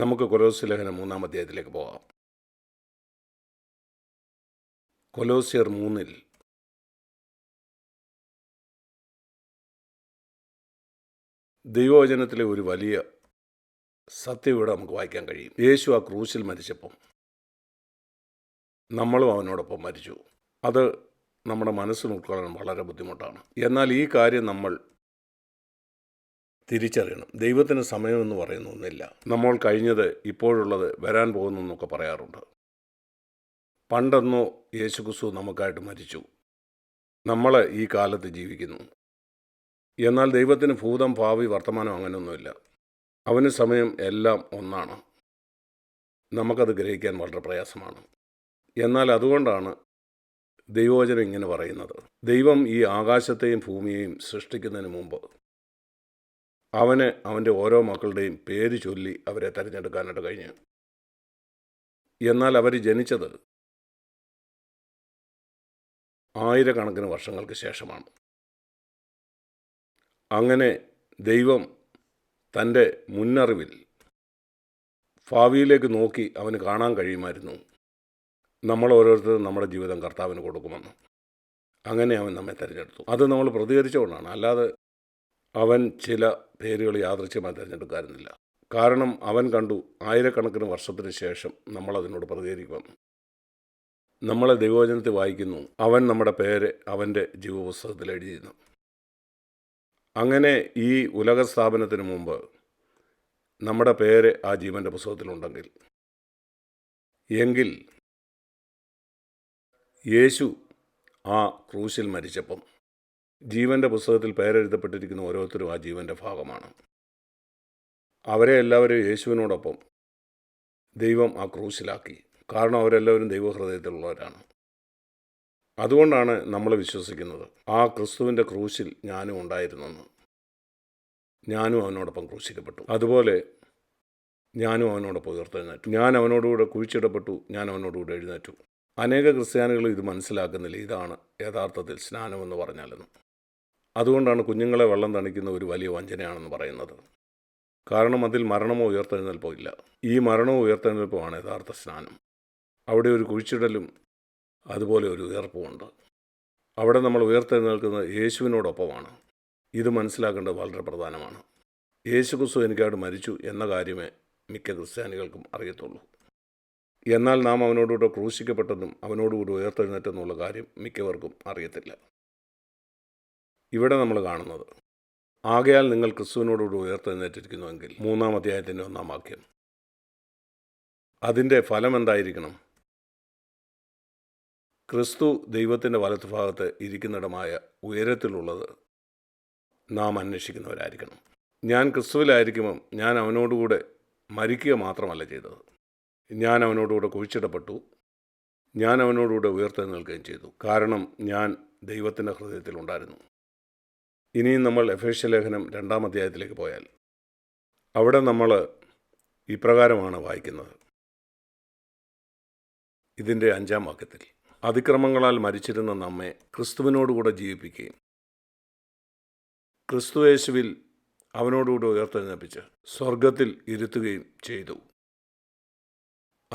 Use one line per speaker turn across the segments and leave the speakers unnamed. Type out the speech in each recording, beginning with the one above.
നമുക്ക് കൊലോസ് ലേഖനം മൂന്നാം അധ്യായത്തിലേക്ക് പോകാം കൊലോസിയർ മൂന്നിൽ ദൈവവചനത്തിലെ ഒരു വലിയ ഇവിടെ നമുക്ക് വായിക്കാൻ കഴിയും യേശു ആ ക്രൂശിൽ മരിച്ചപ്പം നമ്മളും അവനോടൊപ്പം മരിച്ചു അത് നമ്മുടെ മനസ്സിന് ഉൾക്കൊള്ളാൻ വളരെ ബുദ്ധിമുട്ടാണ് എന്നാൽ ഈ കാര്യം നമ്മൾ തിരിച്ചറിയണം ദൈവത്തിന് സമയമെന്ന് പറയുന്ന ഒന്നില്ല നമ്മൾ കഴിഞ്ഞത് ഇപ്പോഴുള്ളത് വരാൻ എന്നൊക്കെ പറയാറുണ്ട് പണ്ടെന്നോ യേശുക്രിസ്തു നമുക്കായിട്ട് മരിച്ചു നമ്മൾ ഈ കാലത്ത് ജീവിക്കുന്നു എന്നാൽ ദൈവത്തിന് ഭൂതം ഭാവി വർത്തമാനം അങ്ങനെയൊന്നുമില്ല അവന് സമയം എല്ലാം ഒന്നാണ് നമുക്കത് ഗ്രഹിക്കാൻ വളരെ പ്രയാസമാണ് എന്നാൽ അതുകൊണ്ടാണ് ദൈവോചനം ഇങ്ങനെ പറയുന്നത് ദൈവം ഈ ആകാശത്തെയും ഭൂമിയെയും സൃഷ്ടിക്കുന്നതിന് മുമ്പ് അവന് അവൻ്റെ ഓരോ മക്കളുടെയും പേര് ചൊല്ലി അവരെ തിരഞ്ഞെടുക്കാനായിട്ട് കഴിഞ്ഞു എന്നാൽ അവർ ജനിച്ചത് ആയിരക്കണക്കിന് വർഷങ്ങൾക്ക് ശേഷമാണ് അങ്ങനെ ദൈവം തൻ്റെ മുന്നറിവിൽ ഭാവിയിലേക്ക് നോക്കി അവന് കാണാൻ കഴിയുമായിരുന്നു നമ്മൾ ഓരോരുത്തരും നമ്മുടെ ജീവിതം കർത്താവിന് കൊടുക്കുമെന്ന് അങ്ങനെ അവൻ നമ്മെ തിരഞ്ഞെടുത്തു അത് നമ്മൾ പ്രതികരിച്ചുകൊണ്ടാണ് അല്ലാതെ അവൻ ചില പേരുകൾ യാദൃശ്യമായി തിരഞ്ഞെടുക്കാറുന്നില്ല കാരണം അവൻ കണ്ടു ആയിരക്കണക്കിന് വർഷത്തിന് ശേഷം നമ്മൾ അതിനോട് നമ്മളെ ദൈവവചനത്തിൽ വായിക്കുന്നു അവൻ നമ്മുടെ പേര് അവൻ്റെ ജീവപുസ്തകത്തിൽ എഴുതിയിരുന്നു അങ്ങനെ ഈ ഉലക സ്ഥാപനത്തിന് മുമ്പ് നമ്മുടെ പേര് ആ ജീവൻ്റെ പുസ്തകത്തിലുണ്ടെങ്കിൽ എങ്കിൽ യേശു ആ ക്രൂശിൽ മരിച്ചപ്പം ജീവൻ്റെ പുസ്തകത്തിൽ പേരെഴുതപ്പെട്ടിരിക്കുന്ന ഓരോരുത്തരും ആ ജീവൻ്റെ ഭാഗമാണ് അവരെ എല്ലാവരും യേശുവിനോടൊപ്പം ദൈവം ആ ക്രൂശിലാക്കി കാരണം അവരെല്ലാവരും ദൈവഹൃദയത്തിലുള്ളവരാണ് അതുകൊണ്ടാണ് നമ്മൾ വിശ്വസിക്കുന്നത് ആ ക്രിസ്തുവിൻ്റെ ക്രൂശിൽ ഞാനും ഉണ്ടായിരുന്നെന്ന് ഞാനും അവനോടൊപ്പം ക്രൂശിക്കപ്പെട്ടു അതുപോലെ ഞാനും അവനോടൊപ്പം ഉയർത്തെഴുന്നേറ്റു ഞാൻ അവനോടുകൂടെ കുഴിച്ചിടപ്പെട്ടു ഞാൻ അവനോടുകൂടെ എഴുന്നേറ്റു അനേക ക്രിസ്ത്യാനികളും ഇത് മനസ്സിലാക്കുന്നില്ല ഇതാണ് യഥാർത്ഥത്തിൽ സ്നാനമെന്ന് പറഞ്ഞാലെന്ന് അതുകൊണ്ടാണ് കുഞ്ഞുങ്ങളെ വെള്ളം തണിക്കുന്ന ഒരു വലിയ വഞ്ചനയാണെന്ന് പറയുന്നത് കാരണം അതിൽ മരണമോ ഉയർത്തെഴുന്നേൽപ്പോ ഇല്ല ഈ മരണമോ ഉയർത്തെഴുന്നേൽപ്പോ ആണ് യഥാർത്ഥ സ്നാനം അവിടെ ഒരു കുഴിച്ചിടലും അതുപോലെ ഒരു ഉയർപ്പുമുണ്ട് അവിടെ നമ്മൾ ഉയർത്തെഴുന്നേൽക്കുന്നത് യേശുവിനോടൊപ്പമാണ് ഇത് മനസ്സിലാക്കേണ്ടത് വളരെ പ്രധാനമാണ് യേശു ക്രിസ്തു എനിക്കായിട്ട് മരിച്ചു എന്ന കാര്യമേ മിക്ക ക്രിസ്ത്യാനികൾക്കും അറിയത്തുള്ളൂ എന്നാൽ നാം അവനോടുകൂടെ ക്രൂശിക്കപ്പെട്ടെന്നും അവനോടുകൂടി ഉയർത്തെഴുന്നേറ്റെന്നുള്ള കാര്യം മിക്കവർക്കും അറിയത്തില്ല ഇവിടെ നമ്മൾ കാണുന്നത് ആകയാൽ നിങ്ങൾ ക്രിസ്തുവിനോടുകൂടി ഉയർത്തെഴുന്നേറ്റിരിക്കുന്നുവെങ്കിൽ മൂന്നാം അധ്യായത്തിൻ്റെ ഒന്നാം വാക്യം അതിൻ്റെ ഫലം എന്തായിരിക്കണം ക്രിസ്തു ദൈവത്തിൻ്റെ വലത്തുഭാഗത്ത് ഇരിക്കുന്നിടമായ ഉയരത്തിലുള്ളത് നാം അന്വേഷിക്കുന്നവരായിരിക്കണം ഞാൻ ക്രിസ്തുവിലായിരിക്കുമ്പം ഞാൻ അവനോടുകൂടെ മരിക്കുക മാത്രമല്ല ചെയ്തത് ഞാൻ അവനോടുകൂടെ കുഴിച്ചിടപ്പെട്ടു ഞാൻ അവനോടുകൂടെ നിൽക്കുകയും ചെയ്തു കാരണം ഞാൻ ദൈവത്തിൻ്റെ ഹൃദയത്തിലുണ്ടായിരുന്നു ഇനിയും നമ്മൾ എഫേഷ്യ ലേഖനം രണ്ടാം അധ്യായത്തിലേക്ക് പോയാൽ അവിടെ നമ്മൾ ഇപ്രകാരമാണ് വായിക്കുന്നത് ഇതിൻ്റെ അഞ്ചാം വാക്യത്തിൽ അതിക്രമങ്ങളാൽ മരിച്ചിരുന്ന നമ്മെ ക്രിസ്തുവിനോടുകൂടെ ജീവിപ്പിക്കുകയും ക്രിസ്തുയേശുവിൽ അവനോടുകൂടെ ഉയർത്തെഴുന്നേപ്പിച്ച് സ്വർഗത്തിൽ ഇരുത്തുകയും ചെയ്തു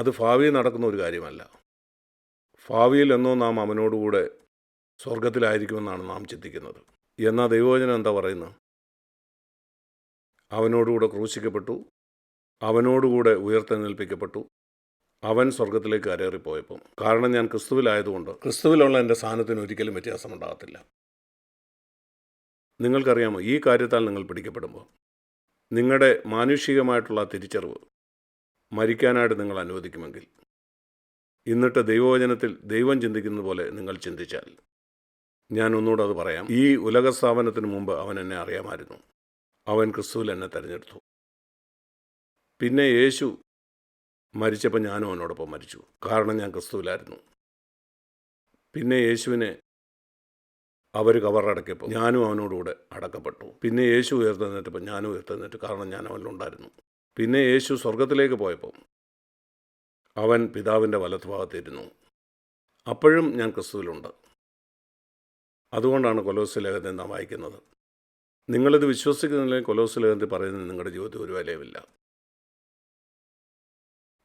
അത് ഭാവിയിൽ നടക്കുന്ന ഒരു കാര്യമല്ല ഭാവിയിൽ എന്നോ നാം അവനോടുകൂടെ സ്വർഗത്തിലായിരിക്കുമെന്നാണ് നാം ചിന്തിക്കുന്നത് എന്നാ ദൈവവചനം എന്താ പറയുന്നത് അവനോടുകൂടെ ക്രൂശിക്കപ്പെട്ടു അവനോടുകൂടെ ഉയർത്തെഴുന്നേൽപ്പിക്കപ്പെട്ടു അവൻ സ്വർഗത്തിലേക്ക് അരേറിപ്പോയപ്പം കാരണം ഞാൻ ക്രിസ്തുവിലായതുകൊണ്ട് ക്രിസ്തുവിലുള്ള എൻ്റെ സ്ഥാനത്തിന് ഒരിക്കലും വ്യത്യാസമുണ്ടാകത്തില്ല നിങ്ങൾക്കറിയാമോ ഈ കാര്യത്താൽ നിങ്ങൾ പിടിക്കപ്പെടുമ്പോൾ നിങ്ങളുടെ മാനുഷികമായിട്ടുള്ള തിരിച്ചറിവ് മരിക്കാനായിട്ട് നിങ്ങൾ അനുവദിക്കുമെങ്കിൽ ഇന്നിട്ട് ദൈവവചനത്തിൽ ദൈവം ചിന്തിക്കുന്നതുപോലെ പോലെ നിങ്ങൾ ചിന്തിച്ചാൽ ഞാൻ ഒന്നുകൂടെ അത് പറയാം ഈ ഉലക സ്ഥാപനത്തിന് മുമ്പ് അവൻ എന്നെ അറിയാമായിരുന്നു അവൻ ക്രിസ്തുവിൽ എന്നെ തിരഞ്ഞെടുത്തു പിന്നെ യേശു മരിച്ചപ്പോൾ ഞാനും അവനോടൊപ്പം മരിച്ചു കാരണം ഞാൻ ക്രിസ്തുവിലായിരുന്നു പിന്നെ യേശുവിനെ അവർ കവറടക്കിയപ്പോൾ ഞാനും അവനോടുകൂടെ അടക്കപ്പെട്ടു പിന്നെ യേശു ഉയർത്തെന്നിട്ടപ്പോൾ ഞാനും ഉയർത്തെന്നിട്ട് കാരണം ഞാൻ അവനിലുണ്ടായിരുന്നു പിന്നെ യേശു സ്വർഗത്തിലേക്ക് പോയപ്പോൾ അവൻ പിതാവിൻ്റെ വലത്തുഭാഗത്തിരുന്നു അപ്പോഴും ഞാൻ ക്രിസ്തുവിലുണ്ട് അതുകൊണ്ടാണ് കൊലോസ് ലേഖനത്തെ നാം വായിക്കുന്നത് നിങ്ങളിത് വിശ്വസിക്കുന്നില്ലെങ്കിൽ കൊലോസ് ലേഖനത്തിൽ പറയുന്നത് നിങ്ങളുടെ ജീവിതത്തിൽ ഒരു വിലയുമില്ല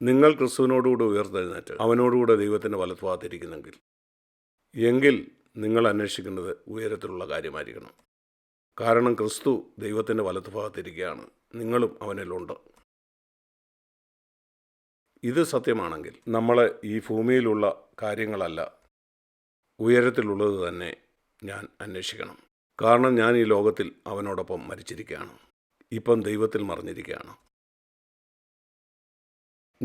നിങ്ങൾ ക്രിസ്തുവിനോടുകൂടി ഉയർത്തെഴുന്നേറ്റ് അവനോടുകൂടെ ദൈവത്തിൻ്റെ വലത്ഭാഗത്തിരിക്കുന്നെങ്കിൽ എങ്കിൽ നിങ്ങൾ അന്വേഷിക്കേണ്ടത് ഉയരത്തിലുള്ള കാര്യമായിരിക്കണം കാരണം ക്രിസ്തു ദൈവത്തിൻ്റെ വലത്ഭാഗത്തിരിക്കുകയാണ് നിങ്ങളും അവനിലുണ്ട് ഇത് സത്യമാണെങ്കിൽ നമ്മൾ ഈ ഭൂമിയിലുള്ള കാര്യങ്ങളല്ല ഉയരത്തിലുള്ളത് തന്നെ ഞാൻ അന്വേഷിക്കണം കാരണം ഞാൻ ഈ ലോകത്തിൽ അവനോടൊപ്പം മരിച്ചിരിക്കുകയാണ് ഇപ്പം ദൈവത്തിൽ മറിഞ്ഞിരിക്കുകയാണ്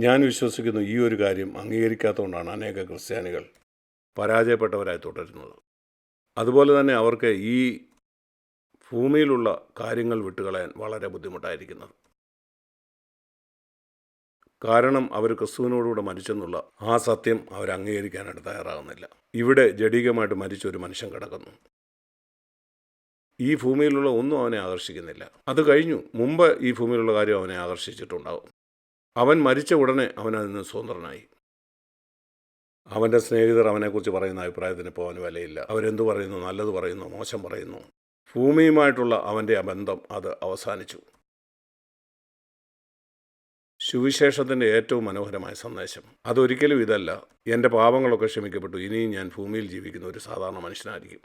ഞാൻ വിശ്വസിക്കുന്നു ഈ ഒരു കാര്യം അംഗീകരിക്കാത്തതുകൊണ്ടാണ് അനേക ക്രിസ്ത്യാനികൾ പരാജയപ്പെട്ടവരായി തുടരുന്നത് അതുപോലെ തന്നെ അവർക്ക് ഈ ഭൂമിയിലുള്ള കാര്യങ്ങൾ വിട്ടുകളയാൻ വളരെ ബുദ്ധിമുട്ടായിരിക്കുന്നത് കാരണം അവർ ക്രിസ്തുവിനോടുകൂടെ മരിച്ചെന്നുള്ള ആ സത്യം അവർ അംഗീകരിക്കാനായിട്ട് തയ്യാറാകുന്നില്ല ഇവിടെ ജഡികമായിട്ട് മരിച്ച ഒരു മനുഷ്യൻ കിടക്കുന്നു ഈ ഭൂമിയിലുള്ള ഒന്നും അവനെ ആകർഷിക്കുന്നില്ല അത് കഴിഞ്ഞു മുമ്പ് ഈ ഭൂമിയിലുള്ള കാര്യം അവനെ ആകർഷിച്ചിട്ടുണ്ടാകും അവൻ മരിച്ച ഉടനെ അവൻ അതിൽ നിന്ന് സ്വതന്ത്രനായി അവൻ്റെ സ്നേഹിതർ അവനെക്കുറിച്ച് പറയുന്ന അഭിപ്രായത്തിന് ഇപ്പോൾ അവന് വിലയില്ല അവരെന്തു പറയുന്നു നല്ലത് പറയുന്നു മോശം പറയുന്നു ഭൂമിയുമായിട്ടുള്ള അവൻ്റെ ബന്ധം അത് അവസാനിച്ചു സുവിശേഷത്തിൻ്റെ ഏറ്റവും മനോഹരമായ സന്ദേശം അതൊരിക്കലും ഇതല്ല എൻ്റെ പാപങ്ങളൊക്കെ ക്ഷമിക്കപ്പെട്ടു ഇനിയും ഞാൻ ഭൂമിയിൽ ജീവിക്കുന്ന ഒരു സാധാരണ മനുഷ്യനായിരിക്കും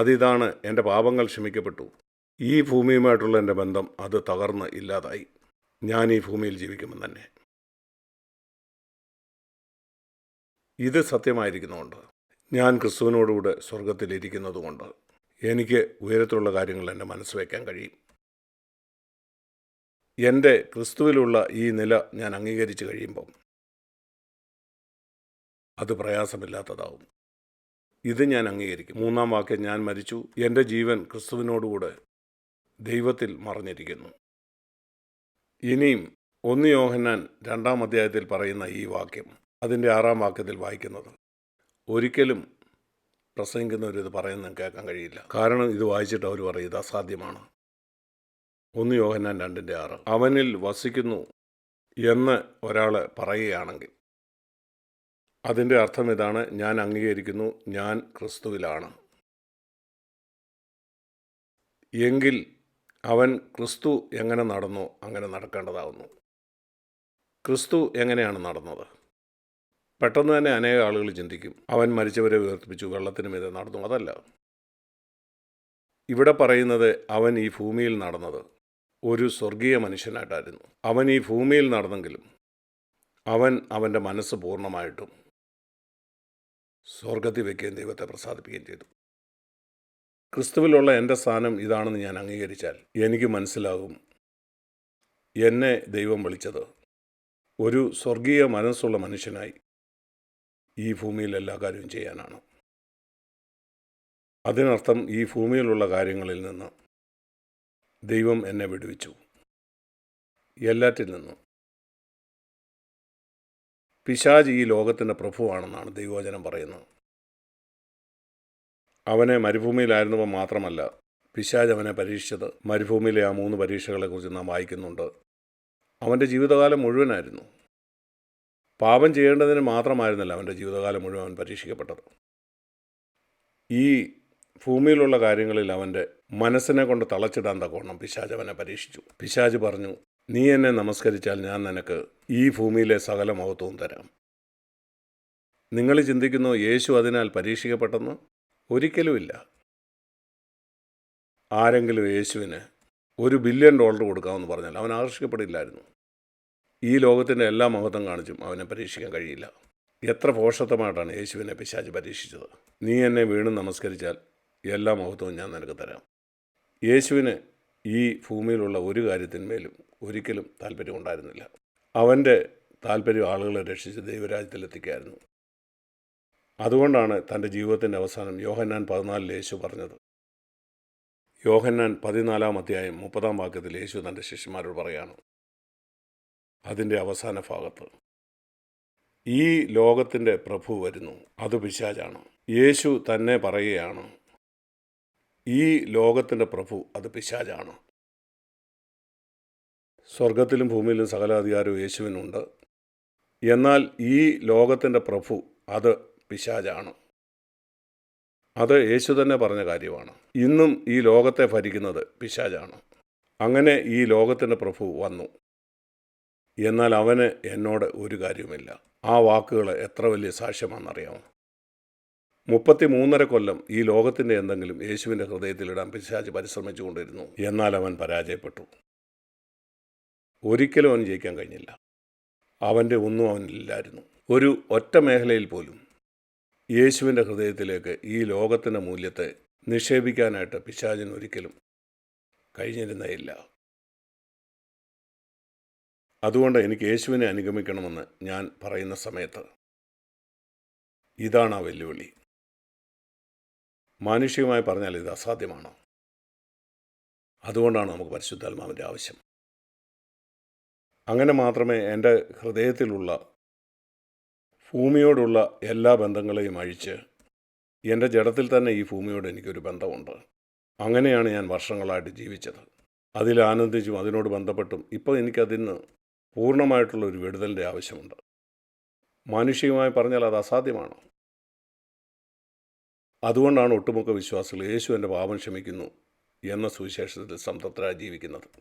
അതിതാണ് എൻ്റെ പാപങ്ങൾ ക്ഷമിക്കപ്പെട്ടു ഈ ഭൂമിയുമായിട്ടുള്ള എൻ്റെ ബന്ധം അത് തകർന്ന് ഇല്ലാതായി ഞാൻ ഈ ഭൂമിയിൽ ജീവിക്കുമ്പോൾ തന്നെ ഇത് സത്യമായിരിക്കുന്നതുകൊണ്ട് ഞാൻ ക്രിസ്തുവിനോടുകൂടെ സ്വർഗത്തിലിരിക്കുന്നതുകൊണ്ട് എനിക്ക് ഉയരത്തിലുള്ള കാര്യങ്ങൾ എൻ്റെ മനസ്സ് വയ്ക്കാൻ കഴിയും എൻ്റെ ക്രിസ്തുവിലുള്ള ഈ നില ഞാൻ അംഗീകരിച്ചു കഴിയുമ്പം അത് പ്രയാസമില്ലാത്തതാവും ഇത് ഞാൻ അംഗീകരിക്കും മൂന്നാം വാക്യം ഞാൻ മരിച്ചു എൻ്റെ ജീവൻ ക്രിസ്തുവിനോടുകൂടെ ദൈവത്തിൽ മറഞ്ഞിരിക്കുന്നു ഇനിയും ഒന്ന് യോഹന്നാൻ രണ്ടാം അധ്യായത്തിൽ പറയുന്ന ഈ വാക്യം അതിൻ്റെ ആറാം വാക്യത്തിൽ വായിക്കുന്നത് ഒരിക്കലും പ്രസംഗിക്കുന്നവരിത് പറയുന്നത് കേൾക്കാൻ കഴിയില്ല കാരണം ഇത് വായിച്ചിട്ട് അവർ പറയും ഇത് അസാധ്യമാണ് ഒന്ന് യോഹനാൻ രണ്ടിൻ്റെ ആറ് അവനിൽ വസിക്കുന്നു എന്ന് ഒരാൾ പറയുകയാണെങ്കിൽ അതിൻ്റെ അർത്ഥം ഇതാണ് ഞാൻ അംഗീകരിക്കുന്നു ഞാൻ ക്രിസ്തുവിലാണ് എങ്കിൽ അവൻ ക്രിസ്തു എങ്ങനെ നടന്നു അങ്ങനെ നടക്കേണ്ടതാവുന്നു ക്രിസ്തു എങ്ങനെയാണ് നടന്നത് പെട്ടെന്ന് തന്നെ അനേക ആളുകൾ ചിന്തിക്കും അവൻ മരിച്ചവരെ ഉയർത്തിപ്പിച്ചു വെള്ളത്തിനും ഇത് നടന്നു അതല്ല ഇവിടെ പറയുന്നത് അവൻ ഈ ഭൂമിയിൽ നടന്നത് ഒരു സ്വർഗീയ മനുഷ്യനായിട്ടായിരുന്നു അവൻ ഈ ഭൂമിയിൽ നടന്നെങ്കിലും അവൻ അവൻ്റെ മനസ്സ് പൂർണ്ണമായിട്ടും സ്വർഗത്തിൽ വയ്ക്കുകയും ദൈവത്തെ പ്രസാദിപ്പിക്കുകയും ചെയ്തു ക്രിസ്തുവിലുള്ള എൻ്റെ സ്ഥാനം ഇതാണെന്ന് ഞാൻ അംഗീകരിച്ചാൽ എനിക്ക് മനസ്സിലാകും എന്നെ ദൈവം വിളിച്ചത് ഒരു സ്വർഗീയ മനസ്സുള്ള മനുഷ്യനായി ഈ ഭൂമിയിൽ എല്ലാ കാര്യവും ചെയ്യാനാണ് അതിനർത്ഥം ഈ ഭൂമിയിലുള്ള കാര്യങ്ങളിൽ നിന്ന് ദൈവം എന്നെ വിടുവിച്ചു എല്ലാറ്റിൽ നിന്നും പിശാജ് ഈ ലോകത്തിൻ്റെ പ്രഭുവാണെന്നാണ് ദൈവവചനം പറയുന്നത് അവനെ മരുഭൂമിയിലായിരുന്നപ്പോൾ മാത്രമല്ല പിശാജ് അവനെ പരീക്ഷിച്ചത് മരുഭൂമിയിലെ ആ മൂന്ന് പരീക്ഷകളെക്കുറിച്ച് നാം വായിക്കുന്നുണ്ട് അവൻ്റെ ജീവിതകാലം മുഴുവനായിരുന്നു പാപം ചെയ്യേണ്ടതിന് മാത്രമായിരുന്നില്ല അവൻ്റെ ജീവിതകാലം മുഴുവൻ അവൻ പരീക്ഷിക്കപ്പെട്ടത് ഈ ഭൂമിയിലുള്ള കാര്യങ്ങളിൽ അവൻ്റെ മനസ്സിനെ കൊണ്ട് തളച്ചിടാൻ തക്കോണം പിശാജ് അവനെ പരീക്ഷിച്ചു പിശാജ് പറഞ്ഞു നീ എന്നെ നമസ്കരിച്ചാൽ ഞാൻ നിനക്ക് ഈ ഭൂമിയിലെ സകല മഹത്വവും തരാം നിങ്ങൾ ചിന്തിക്കുന്നു യേശു അതിനാൽ പരീക്ഷിക്കപ്പെട്ടെന്ന് ഒരിക്കലുമില്ല ആരെങ്കിലും യേശുവിന് ഒരു ബില്യൺ ഡോളർ കൊടുക്കാമെന്ന് പറഞ്ഞാൽ അവൻ ആകർഷിക്കപ്പെടില്ലായിരുന്നു ഈ ലോകത്തിൻ്റെ എല്ലാ മഹത്വം കാണിച്ചും അവനെ പരീക്ഷിക്കാൻ കഴിയില്ല എത്ര പോഷത്വമായിട്ടാണ് യേശുവിനെ പിശാജ് പരീക്ഷിച്ചത് നീ എന്നെ വീണ്ടും നമസ്കരിച്ചാൽ എല്ലാ മഹത്വവും ഞാൻ നിനക്ക് തരാം യേശുവിന് ഈ ഭൂമിയിലുള്ള ഒരു കാര്യത്തിന്മേലും ഒരിക്കലും താല്പര്യമുണ്ടായിരുന്നില്ല അവൻ്റെ താല്പര്യം ആളുകളെ രക്ഷിച്ച് ദൈവരാജ്യത്തിലെത്തിക്കായിരുന്നു അതുകൊണ്ടാണ് തൻ്റെ ജീവിതത്തിൻ്റെ അവസാനം യോഹന്നാൻ പതിനാലിൽ യേശു പറഞ്ഞത് യോഹന്നാൻ പതിനാലാം അധ്യായം മുപ്പതാം വാക്യത്തിൽ യേശു തൻ്റെ ശിഷ്യന്മാരോട് പറയാണ് അതിൻ്റെ അവസാന ഭാഗത്ത് ഈ ലോകത്തിൻ്റെ പ്രഭു വരുന്നു അത് പിശാചാണ് യേശു തന്നെ പറയുകയാണ് ഈ ലോകത്തിൻ്റെ പ്രഭു അത് പിശാചാണ് സ്വർഗത്തിലും ഭൂമിയിലും അധികാരവും യേശുവിനുണ്ട് എന്നാൽ ഈ ലോകത്തിൻ്റെ പ്രഭു അത് പിശാചാണ് അത് യേശു തന്നെ പറഞ്ഞ കാര്യമാണ് ഇന്നും ഈ ലോകത്തെ ഭരിക്കുന്നത് പിശാചാണ് അങ്ങനെ ഈ ലോകത്തിൻ്റെ പ്രഭു വന്നു എന്നാൽ അവന് എന്നോട് ഒരു കാര്യവുമില്ല ആ വാക്കുകൾ എത്ര വലിയ സാക്ഷ്യമാണെന്നറിയാമോ മുപ്പത്തി മൂന്നര കൊല്ലം ഈ ലോകത്തിൻ്റെ എന്തെങ്കിലും യേശുവിൻ്റെ ഹൃദയത്തിലിടാൻ പിശാജ് പരിശ്രമിച്ചുകൊണ്ടിരുന്നു എന്നാൽ അവൻ പരാജയപ്പെട്ടു ഒരിക്കലും അവൻ ജയിക്കാൻ കഴിഞ്ഞില്ല അവൻ്റെ ഒന്നും അവനില്ലായിരുന്നു ഒരു ഒറ്റ മേഖലയിൽ പോലും യേശുവിൻ്റെ ഹൃദയത്തിലേക്ക് ഈ ലോകത്തിൻ്റെ മൂല്യത്തെ നിക്ഷേപിക്കാനായിട്ട് പിശാചിന് ഒരിക്കലും കഴിഞ്ഞിരുന്നേയില്ല അതുകൊണ്ട് എനിക്ക് യേശുവിനെ അനുഗമിക്കണമെന്ന് ഞാൻ പറയുന്ന സമയത്ത് ഇതാണ് ആ വെല്ലുവിളി മാനുഷികമായി പറഞ്ഞാൽ ഇത് അസാധ്യമാണ് അതുകൊണ്ടാണ് നമുക്ക് പരിശുദ്ധാത്മാവിൻ്റെ ആവശ്യം അങ്ങനെ മാത്രമേ എൻ്റെ ഹൃദയത്തിലുള്ള ഭൂമിയോടുള്ള എല്ലാ ബന്ധങ്ങളെയും അഴിച്ച് എൻ്റെ ജഡത്തിൽ തന്നെ ഈ ഭൂമിയോട് എനിക്കൊരു ബന്ധമുണ്ട് അങ്ങനെയാണ് ഞാൻ വർഷങ്ങളായിട്ട് ജീവിച്ചത് അതിൽ ആനന്ദിച്ചും അതിനോട് ബന്ധപ്പെട്ടും ഇപ്പോൾ എനിക്കതിന് പൂർണ്ണമായിട്ടുള്ള ഒരു വിടുതലിൻ്റെ ആവശ്യമുണ്ട് മാനുഷികമായി പറഞ്ഞാൽ അത് അസാധ്യമാണ് അതുകൊണ്ടാണ് ഒട്ടുമുക്ക വിശ്വാസികൾ യേശു എൻ്റെ പാപം ക്ഷമിക്കുന്നു എന്ന സുവിശേഷത്തിൽ സംതൃപ്തരായി ജീവിക്കുന്നത്